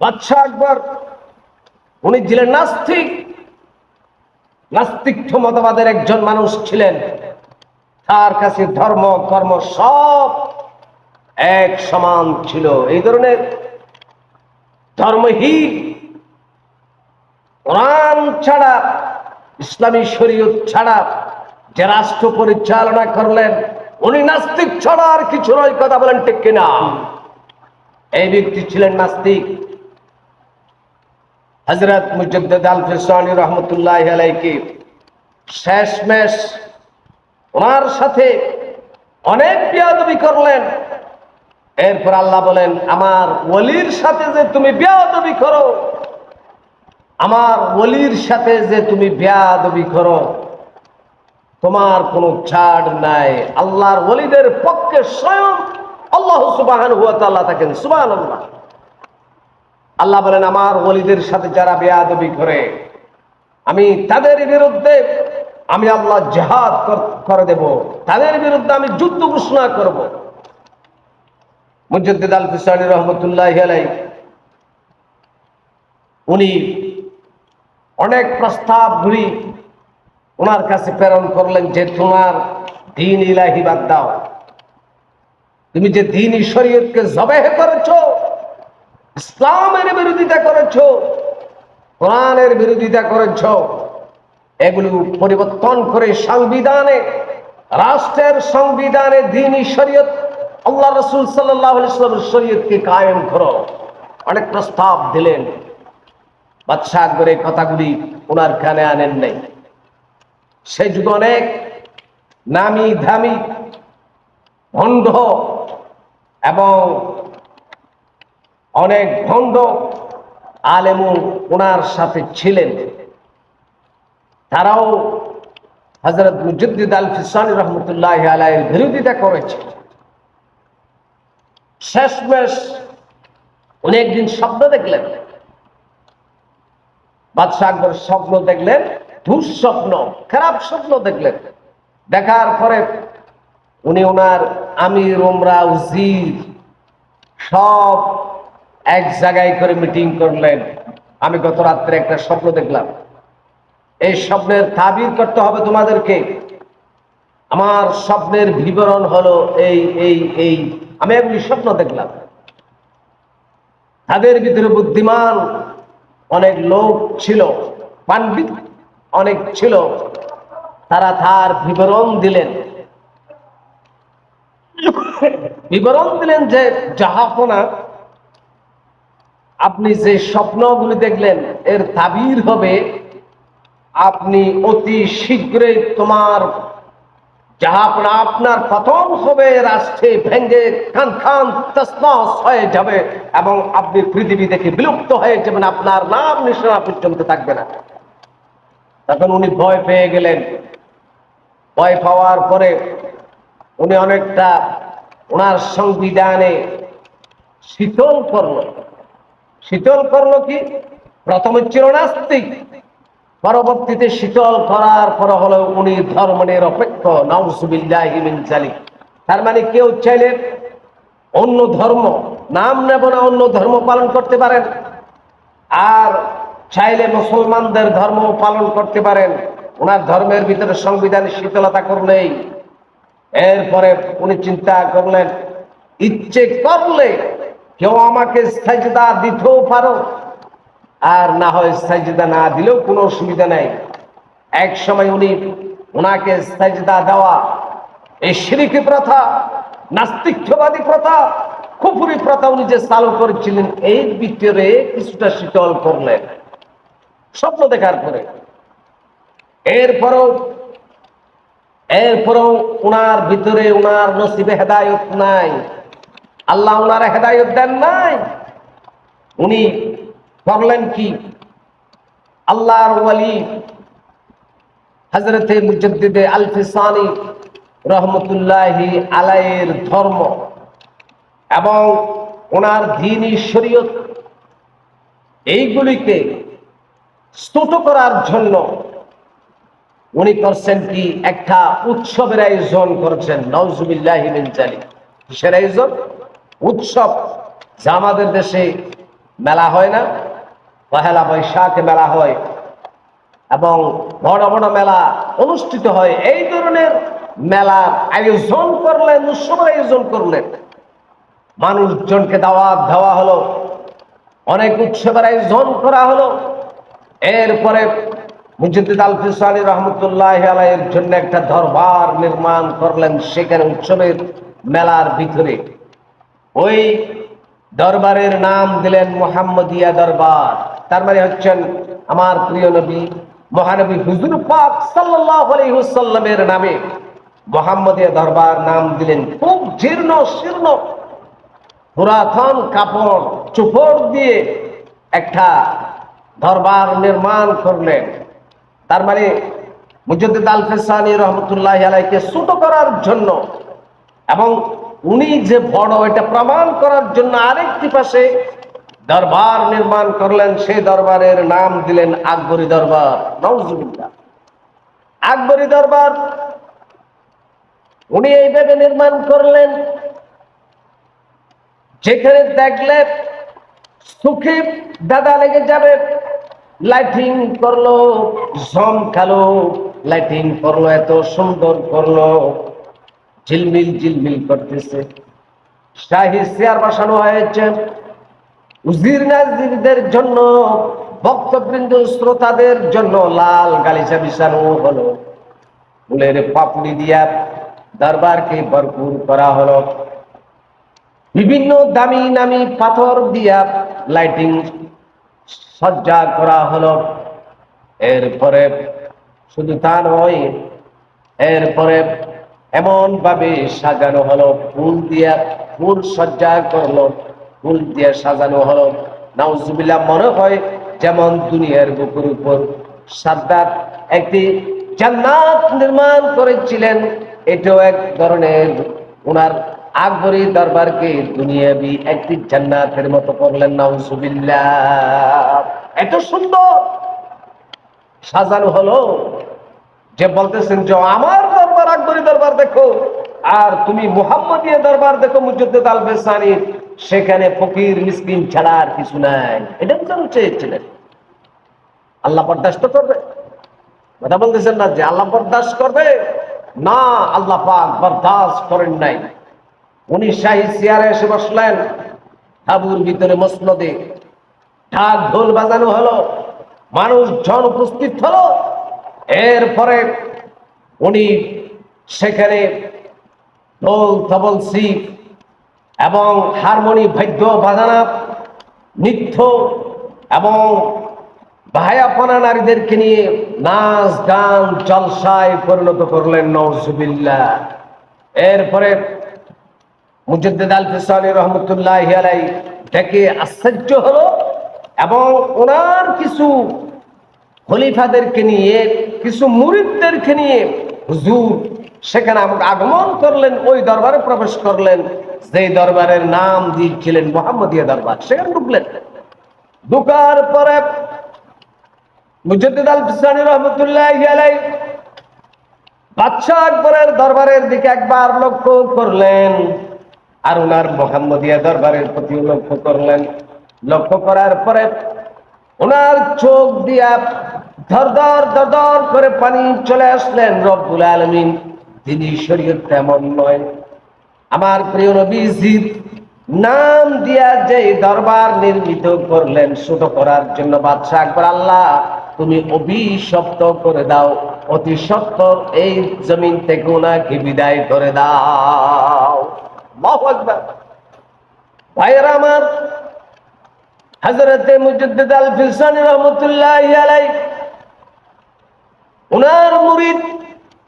বাদশাহ আকবর, উনি ছিলেন নাস্তিক। নাস্তিক মতবাদের একজন মানুষ ছিলেন। তার কাছে ধর্ম, কর্ম সব এক সমান ছিল। এই ধরনের ধর্মহীন কোরআন ছাড়া, ইসলামী শরীয়ত ছাড়া যে রাষ্ট্র পরিচালনা করলেন, উনি নাস্তিক ছাড়া আর কিছু নয়। কথা বলেন ঠিক এই ব্যক্তি ছিলেন নাস্তিক। হজরত মুজদ্দ আল ফিসানি রহমতুল্লাহ আলাইকে শেষমেশ ওনার সাথে অনেক বিয়াদবি করলেন। এরপর আল্লাহ বলেন, আমার ওলির সাথে যে তুমি বিয়াদবি করো, আমার ওলির সাথে যে তুমি বিয়াদবি করো, তোমার কোনো ছাড় নাই। আল্লাহর ওলিদের পক্ষে স্বয়ং আল্লাহ সুবাহান হুয়া তাল্লাহ থাকেন। সুবাহান আল্লাহ আল্লাহ বলেন, আমার ওলিদের সাথে যারা বেয়াদবি করে, আমি তাদের বিরুদ্ধে, আমি আল্লাহ জেহাদ করে দেব। তাদের বিরুদ্ধে আমি যুদ্ধ ঘোষণা করব। মুজদ্দিদ আল রহমতুল্লাহ উনি অনেক প্রস্তাব ঘুরি ওনার কাছে প্রেরণ করলেন যে, তোমার দিন ইলাহি বাদ দাও। তুমি যে দিন শরীয়তকে জবেহ করেছ ইসলামের বিরোধিতা করেছ, কোরআনের বিরোধিতা করেছ, এগুলো পরিবর্তন করে সংবিধানে, রাষ্ট্রের সংবিধানে দিনই শরীয়ত, আল্লাহ রসুল সাল্লাহ ইসলামের শরীয়তকে কায়েম করো। অনেক প্রস্তাব দিলেন। বাদশাহ আকবর এই কথাগুলি ওনার কানে আনেন নাই। সে যুগ অনেক নামি ধামি ভণ্ড এবং অনেক ভণ্ড আলেমু ওনার সাথে ছিলেন। তারাও হজরত মুজদ্দিদ আল ফিসানি রহমতুল্লাহ আলাইয়ের বিরোধিতা করেছে। শেষমেশ উনি একদিন স্বপ্ন দেখলেন। বাদশাহ আকবর স্বপ্ন দেখলেন দুঃস্বপ্ন খারাপ স্বপ্ন দেখলেন। দেখার পরে উনি ওনার আমির ওমরা উজির সব এক জায়গায় করে মিটিং করলেন। আমি গত রাত্রে একটা স্বপ্ন দেখলাম। এই স্বপ্নের তাবির করতে হবে তোমাদেরকে। আমার স্বপ্নের বিবরণ হলো এই এই এই। আমি এগুলি স্বপ্ন দেখলাম। তাদের ভিতরে বুদ্ধিমান অনেক লোক ছিল, পাণ্ডিত অনেক ছিল। তারা তার বিবরণ দিলেন। বিবরণ দিলেন যে জাহাপনা আপনি যে স্বপ্নগুলি দেখলেন, এর তাবির হবে আপনি অতি শীঘ্রই তোমার জাহাপনা আপনার পতন হবে, রাষ্ট্রে ভেঙ্গে খান খান তসনস হয়ে যাবে এবং আপনি পৃথিবী থেকে বিলুপ্ত হয়ে যাবেন, আপনার নাম নিশানা পর্যন্ত থাকবে না। তখন উনি ভয় পেয়ে গেলেন। ভয় পাওয়ার পরে উনি অনেকটা ওনার সংবিধানে শীতল করল শীতল করল কি? প্রথমে ছিল নাস্তিক। পরবর্তীতে শীতল করার পর হলো উনি ধর্ম নিরপেক্ষ। নাউসুবিল্লাহিমিন জালিক তার মানে কেউ চাইলে অন্য ধর্ম, নাম নেব না, অন্য ধর্ম পালন করতে পারেন। আর চাইলে মুসলমানদের ধর্ম পালন করতে পারেন। ওনার ধর্মের ভিতরে সংবিধানে শীতলতা করলেই এরপরে উনি চিন্তা করলেন, ইচ্ছে করলে কেউ আমাকে সাজদা দিতেও পারো। আর না হয় সাজদা না দিলেও কোনো অসুবিধা নাই। এক সময় উনি ওনাকে সাজদা দেওয়া, এই সিরিকি প্রথা, নাস্তিকবাদী প্রথা খুপুরি প্রথা উনি যে চালু করেছিলেন, এই ভিতরে কিছুটা শীতল করলেন। স্বপ্ন দেখার পরে। এরপরও এরপরও ওনার ভিতরে ওনার নসিবে হেদায়ত নাই। আল্লাহ ওনার হেদায়ত দেন নাই। উনি করলেন কি? আল্লাহর ওয়ালি হজরতে মুজদ্দিদে আলফিসানি রহমতুল্লাহি আলাইয়ের ধর্ম এবং ওনার দিনী শরীয়ত এইগুলিকে স্তুত করার জন্য উনি করছেন কি? একটা উৎসবের আয়োজন করছেন। নজুবিল্লাহ কিসের আয়োজন? উৎসব যা আমাদের দেশে মেলা হয় না। পহেলা বৈশাখে মেলা হয় এবং বড় বড় মেলা অনুষ্ঠিত হয়। এই ধরনের মেলার আয়োজন করলেন উৎসব আয়োজন করলেন মানুষজনকে দাওয়াত দেওয়া হলো, অনেক উৎসবের আয়োজন করা হলো। এরপরে মুজিদুল আল ফিসানি রহমতুল্লাহ আলাইয়ের জন্য একটা দরবার নির্মাণ করলেন। সেখানে উৎসবের মেলার ভিতরে ওই দরবারের নাম দিলেন মোহাম্মদিয়া দরবার। তার মানে হচ্ছেন আমার প্রিয় নবী, মহানবী হুজুর পাক ওয়াসাল্লামের নামে মোহাম্মদিয়া দরবার নাম দিলেন। খুব জীর্ণ, শীর্ণ, পুরাতন কাপড়, চুপড় দিয়ে একটা দরবার নির্মাণ করলেন। তার মানে মুজদ্দিদ আল ফেসানি রহমতুল্লাহ আলাইকে ছোট করার জন্য এবং উনি যে বড়, এটা প্রমাণ করার জন্য আরেকটি পাশে দরবার নির্মাণ করলেন সেই দরবারের নাম দিলেন আকবরী দরবার। নওজুবিল্লাহ আকবরী দরবার, উনি এইভাবে নির্মাণ করলেন। যেখানে দেখলে সুখে দাদা লেগে যাবে, লাইটিং করল জম খালো লাইটিং করল, এত সুন্দর করল। ঝিলমিল ঝিলমিল করতেছে। শাহী চেয়ার বসানো হয়েছে। উজির জন্য, ভক্তবৃন্দ, শ্রোতাদের জন্য লাল গালিচা বিছানো হলো। ফুলের পাপড়ি দিয়া দরবারকে ভরপুর করা হলো। বিভিন্ন দামি নামি পাথর দিয়া লাইটিং সজ্জা করা হলো। এরপরে শুধু তা নয়, এরপরে এমন ভাবে সাজানো হলো, ফুল দিয়া ফুল সজ্জা করল, ফুল দিয়ে সাজানো হলো। নাউজুবিল্লাহ মনে হয় যেমন দুনিয়ার বুকুর উপর সাদ্দাত একটি জান্নাত নির্মাণ করেছিলেন, এটাও এক ধরনের। ওনার আকবরী দরবারকে দুনিয়াবি একটি জান্নাতের মতো করলেন নাউজুবিল্লাহ। এত সুন্দর সাজানো হলো যে বলতেছেন যে আমার দরবার আকবরী দরবার দেখো। আর তুমি দরবার দেখো সেখানে ফকির, মিসকিন ছাড়া আর কিছু নাই। এটা চেয়েছিলেন আল্লাহ বরদাস্ত করবে। কথা বলতেছেন না যে আল্লাহ বরদাস্ত করবে? না, আল্লাহ পাক করেন নাই। উনি এসে বসলেন। তাবুর ভিতরে মসনদে। ঢাক ঢোল বাজানো হলো। মানুষ জন উপস্থিত হলো। এরপরে উনি সেখানে ঢোল তবল শিব এবং হারমোনি, বাদ্য, বাজানা, নৃত্য এবং ভায়াপনা নারীদেরকে নিয়ে নাচ, গান, জলসায় পরিণত করলেন নওজুবিল্লাহ। এরপরে মুজদ্দিদ আল ফিসানি রহমতুল্লাহ আলাই দেখে আশ্চর্য হলো এবং ওনার কিছু খলিফাদেরকে নিয়ে, কিছু মুরিদদেরকে নিয়ে হুজুর সেখানে আমাকে আগমন করলেন, ওই দরবারে প্রবেশ করলেন। যে দরবারের নাম দিয়েছিলেন মোহাম্মদিয়া দরবার, সেখানে ঢুকলেন। ঢুকার পরে মুজদ্দিদ আল ফিসানি রহমতুল্লাহ বাদশাহ আকবরের দরবারের দিকে একবার লক্ষ্য করলেন আর ওনার মোহাম্মদিয়া দরবারের প্রতি লক্ষ্য করলেন। লক্ষ্য করার পরে ওনার চোখ দিয়া ধর ধর করে পানি চলে আসলেন, রব্বুল আলমিন। তিনি শরীয়ত তেমন নয়। আমার প্রিয় নবীজির নাম দিয়া যে দরবার নির্মিত করলেন, ছোট করার জন্য বাদশাহ আকবর, আল্লাহ, তুমি অভিশপ্ত করে দাও, অতি সত্তর এই জমিন থেকে ওনাকে বিদায় করে দাও। ভাইয়েরা আমার হজরতে মুজদ্দিদ আল ফিসানি রহমতুল্লাহ ওনার মুরিদ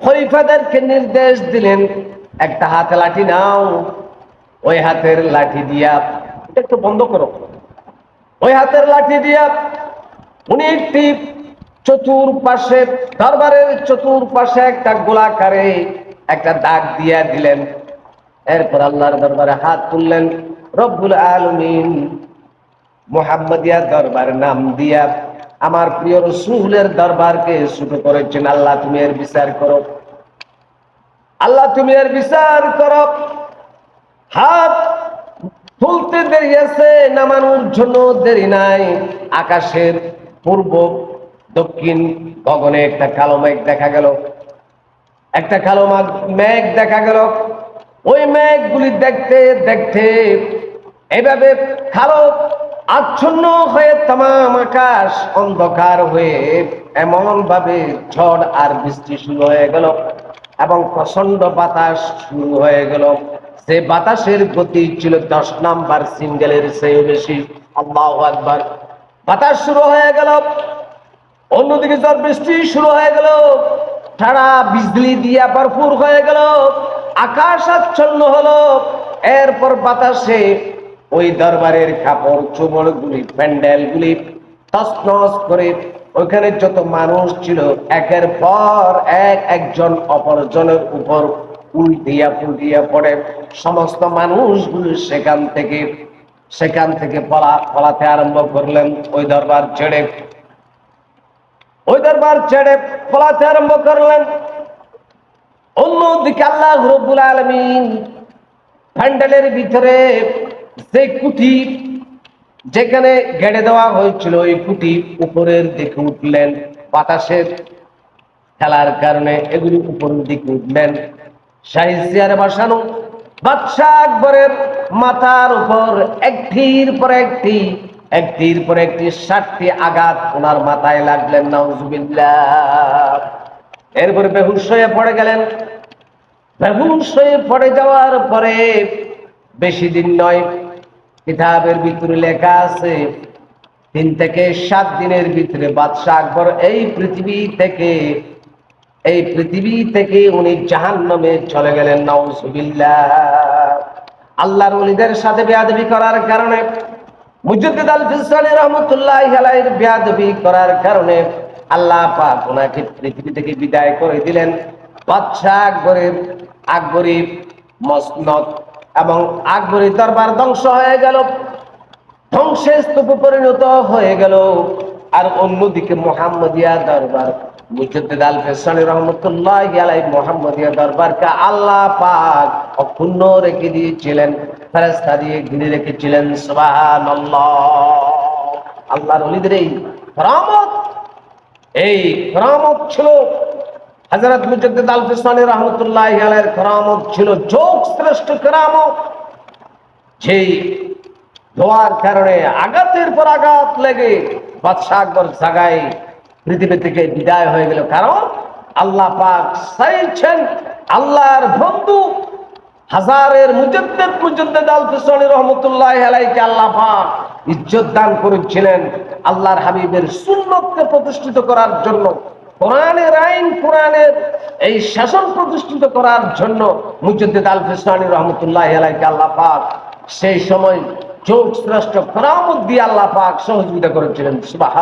খলিফাদেরকে নির্দেশ দিলেন, একটা হাতে লাঠি নাও, ওই হাতের লাঠি দিয়া এটা একটু বন্ধ করো। ওই হাতের লাঠি দিয়া উনি একটি চতুর্পাশে, দরবারের চতুর্পাশে একটা গোলাকারে একটা দাগ দিয়া দিলেন। এরপর আল্লাহর দরবারে হাত তুললেন, রব্বুল আলমিন, মোহাম্মদিয়া দরবার নাম দিয়া আমার প্রিয় রসুলের দরবারকে শুরু করেছেন। আল্লাহ, তুমি এর বিচার করো। আল্লাহ, তুমি এর বিচার করো। হাত তুলতে দেরি আছে, নামানোর জন্য দেরি নাই। আকাশের পূর্ব, দক্ষিণ গগনে একটা কালো মেঘ দেখা গেল। একটা কালো মেঘ দেখা গেল। ওই মেঘগুলি দেখতে দেখতে এভাবে কালো আচ্ছন্ন হয়ে তাম আকাশ অন্ধকার হয়ে এমন ভাবে ঝড় আর বৃষ্টি শুরু হয়ে গেল এবং প্রচণ্ড বাতাস শুরু হয়ে গেল। সে বাতাসের গতি ছিল দশ নাম্বার সিঙ্গেলের চেয়ে বেশি। আল্লাহ একবার বাতাস শুরু হয়ে গেল। অন্যদিকে ঝড়, বৃষ্টি শুরু হয়ে গেল। ঠাড়া বিজলি দিয়া ভরপুর হয়ে গেল। আকাশ আচ্ছন্ন হলো। এরপর বাতাসে ওই দরবারের কাপড় চোপড় গুলি প্যান্ডেল গুলি করে ওইখানে যত মানুষ ছিল, একের পর এক একজন অপরজনের উপর উল্টিয়া পুলটিয়া পড়ে। সমস্ত মানুষগুলো সেখান থেকে সেখান থেকে পলা, পলাতে আরম্ভ করলেন ওই দরবার ছেড়ে। ওই দরবার ছেড়ে পলাতে আরম্ভ করলেন। অন্যদিকে আল্লাহ রব্বুল আলমিন প্যান্ডেলের ভিতরে যে কুঠি যেখানে গেড়ে দেওয়া হয়েছিল ওই কুটি উপরের দিকে উঠলেন, বাতাসের খেলার কারণে এগুলি উপরের দিকে উঠলেন। শাহী চেয়ারে বসানো, বাদশাহ আকবরের মাথার উপর একটির পর একটি, একটির পর একটি আঘাত ওনার মাথায় লাগলেন, নাউজুবিল্লাহ। এরপরে বেহুশ হয়ে পড়ে গেলেন। বেহুশ হয়ে পড়ে যাওয়ার পরে বেশি দিন নয়। কিতাবের ভিতরে লেখা আছে, তিন থেকে সাত দিনের ভিতরে বাদশাহ আকবর এই পৃথিবী থেকে, এই পৃথিবী থেকে উনি জাহান নামে চলে গেলেন। নাউজুবিল্লাহ। আল্লাহর ওলিদের সাথে বেয়াদবি করার কারণে, মুজদ্দিদ আল ফিসানি রহমতুল্লাহ বেয়াদবি করার কারণে আল্লাহ পাক ওনাকে পৃথিবী থেকে বিদায় করে দিলেন। বাদশাহ আকবরের আকবরী মসনদ এবং আকবরী দরবার ধ্বংস হয়ে গেল। ধ্বংসের স্তূপে পরিণত হয়ে গেল। আর অন্যদিকে মোহাম্মদিয়া দরবার, মুজদ্দিদ আল ফেসানি রহমতুল্লাহ আলাই মোহাম্মদিয়া দরবারকে আল্লাহ পাক অক্ষুণ্ণ রেখে দিয়েছিলেন ফেরেস্তা দিয়ে ঘিরে রেখেছিলেন, সুবহানাল্লাহ। আল্লাহর ওলিদের এই রহমত এই করামত ছিল হযরত মুজদ্দিদ আল ফিসানি রহমতুল্লাহ আলাইহির করামত ছিল যোগ শ্রেষ্ঠ করামত। যেই দোয়ার কারণে আঘাতের পর আঘাত লেগে বাদশাহ আকবর জাগায় পৃথিবী থেকে বিদায় হয়ে গেল। কারণ আল্লাহ পাক চাইছেন আল্লাহর বন্ধু হাজারের মুজদ্দেদ মুজদ্দেদ আল ফিসানি রহমতুল্লাহ আলাইকে আল্লাহ পাক ইজ্জত দান করেছিলেন আল্লাহর হাবিবের সুন্নতকে প্রতিষ্ঠিত করার জন্য। কোরআনের আইন, কোরআনের এই শাসন প্রতিষ্ঠিত করার জন্য মুজদ্দিদ আল ফিসানি রহমতুল্লাহ আলাইকে আল্লাহ পাক সেই সময় চোখ শ্রেষ্ঠ করামত দিয়ে আল্লাহ পাক সহযোগিতা করেছিলেন। সুবাহ